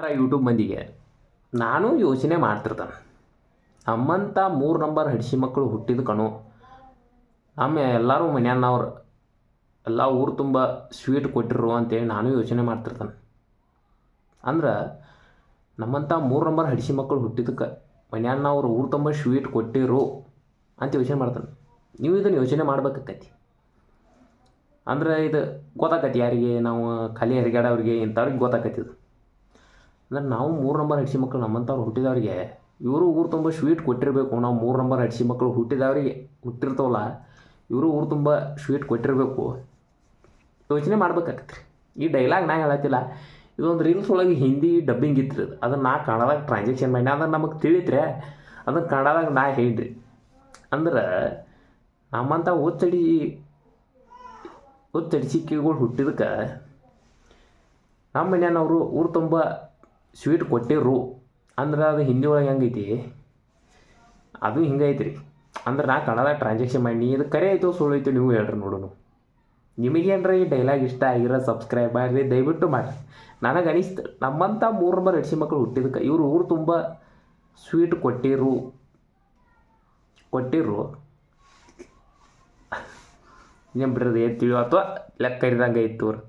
YouTube ಮಂದಿಗೆ ನಾನು ಯೋಚನೆ ಮಾಡ್ತಿರ್ತಾನೆ. ನಮ್ಮಂಥ ಮೂರು ನಂಬರ್ ಹಡಿಸಿ ಮಕ್ಕಳು ಹುಟ್ಟಿದ ಕಣು ನಮ್ಮ ಎಲ್ಲರೂ ಮನೆಯನ್ನವ್ರು ಎಲ್ಲ ಊರು ತುಂಬ ಸ್ವೀಟ್ ಕೊಟ್ಟಿರು ಅಂತೇಳಿ ನಾನು ಯೋಚನೆ ಮಾಡ್ತಿರ್ತಾನೆ. ಅಂದ್ರೆ ನಮ್ಮಂಥ ಮೂರು ನಂಬರ್ ಹಡಿಸಿ ಮಕ್ಕಳು ಹುಟ್ಟಿದಕ್ಕೆ ಮನೆಯನ್ನವ್ರು ಊರು ತುಂಬ ಸ್ವೀಟ್ ಕೊಟ್ಟಿರು ಅಂತ ಯೋಚನೆ ಮಾಡ್ತಾನೆ. ನೀವು ಇದನ್ನು ಯೋಚನೆ ಮಾಡ್ಬೇಕಾಕೈತಿ. ಅಂದ್ರೆ ಇದು ಗೊತ್ತಾಕತಿ ಯಾರಿಗೆ, ನಾವು ಖಾಲಿ ಹರಿಗಾಡೋರಿಗೆ ಇಂಥವ್ರಿಗೆ ಗೊತ್ತಾಕತಿ ಇದು. ಅಂದ್ರೆ ನಾವು ಮೂರು ನಂಬರ್ ಹೆಡ್ಸಿ ಮಕ್ಕಳು ನಮ್ಮಂಥವ್ರು ಹುಟ್ಟಿದವ್ರಿಗೆ, ಇವರು ಊರು ತುಂಬ ಸ್ವೀಟ್ ಕೊಟ್ಟಿರಬೇಕು. ನಾವು ಮೂರು ನಂಬರ್ ಹೆಡ್ಸಿ ಮಕ್ಕಳು ಹುಟ್ಟಿದವ್ರಿಗೆ ಹುಟ್ಟಿರ್ತವಲ್ಲ, ಇವರು ಊರು ತುಂಬ ಸ್ವೀಟ್ ಕೊಟ್ಟಿರಬೇಕು. ಯೋಚನೆ ಮಾಡ್ಬೇಕಾಗತ್ತೆ ಈ ಡೈಲಾಗ್ ನಾ ಹೇಳತ್ತಿಲ್ಲ, ಇದೊಂದು ರೀಲ್ಸ್ ಒಳಗೆ ಹಿಂದಿ ಡಬ್ಬಿಂಗ್ ಇತ್ತು ಅದು ಅದನ್ನು ನಾ ಕನ್ನಡದಾಗ ಟ್ರಾನ್ಸಾಕ್ಷನ್ ಮಾಡಿ, ಅದನ್ನು ನಮಗೆ ತಿಳಿತ್ರೆ ಅದನ್ನು ಕನ್ನಡದಾಗ ನಾ ಹೇಳ್ರಿ. ಅಂದ್ರೆ ನಮ್ಮಂಥ ಒತ್ತಡಿ ಒತ್ತಡಿ ಸಿಕ್ಕಿಗಳು ಹುಟ್ಟಿದಕ್ಕೆ, ನಮ್ಮ ಮನೆಯವರು ಊರು ತುಂಬ ಸ್ವೀಟ್ ಕೊಟ್ಟಿರು ಅಂದ್ರೆ ಅದು ಹಿಂದಿ ಒಳಗೆ ಹೆಂಗೈತಿ? ಅದು ಹಿಂಗೈತಿ ರೀ ಅಂದ್ರೆ ನಾ ಕನ್ನಡದಾಗ ಟ್ರಾನ್ಸಾಕ್ಷನ್ ಮಾಡಿ ಇದು ಕರೆ ಆಯಿತು ಸುಳ್ಳು ಐತೆ ನೀವು ಹೇಳ್ರಿ ನೋಡೋಣ ನಿಮಗೇನ್ರ ಈ ಡೈಲಾಗ್ ಇಷ್ಟ ಆಗಿರೋ ಸಬ್ಸ್ಕ್ರೈಬ್ ಮಾಡಿರಿ ದಯವಿಟ್ಟು ಮಾಡಿ. ನನಗೆ ಅನಿಸ್ತು ನಮ್ಮಂಥ ಮೂರು ನಂಬರ್ ಹೆಡ್ಸಿ ಮಕ್ಕಳು ಹುಟ್ಟಿದಕ್ಕೆ ಇವರು ಊರು ತುಂಬ ಸ್ವೀಟ್ ಕೊಟ್ಟಿರು ಕೊಟ್ಟಿರು ನಿಮ್ಮ ಬಿಡ್ರಿ ಏನು ತಿಳಿಯೋ ಅಥವಾ ಲೆಕ್ಕ ಇದ್ದಂಗೆ ಇತ್ತು ಅವ್ರು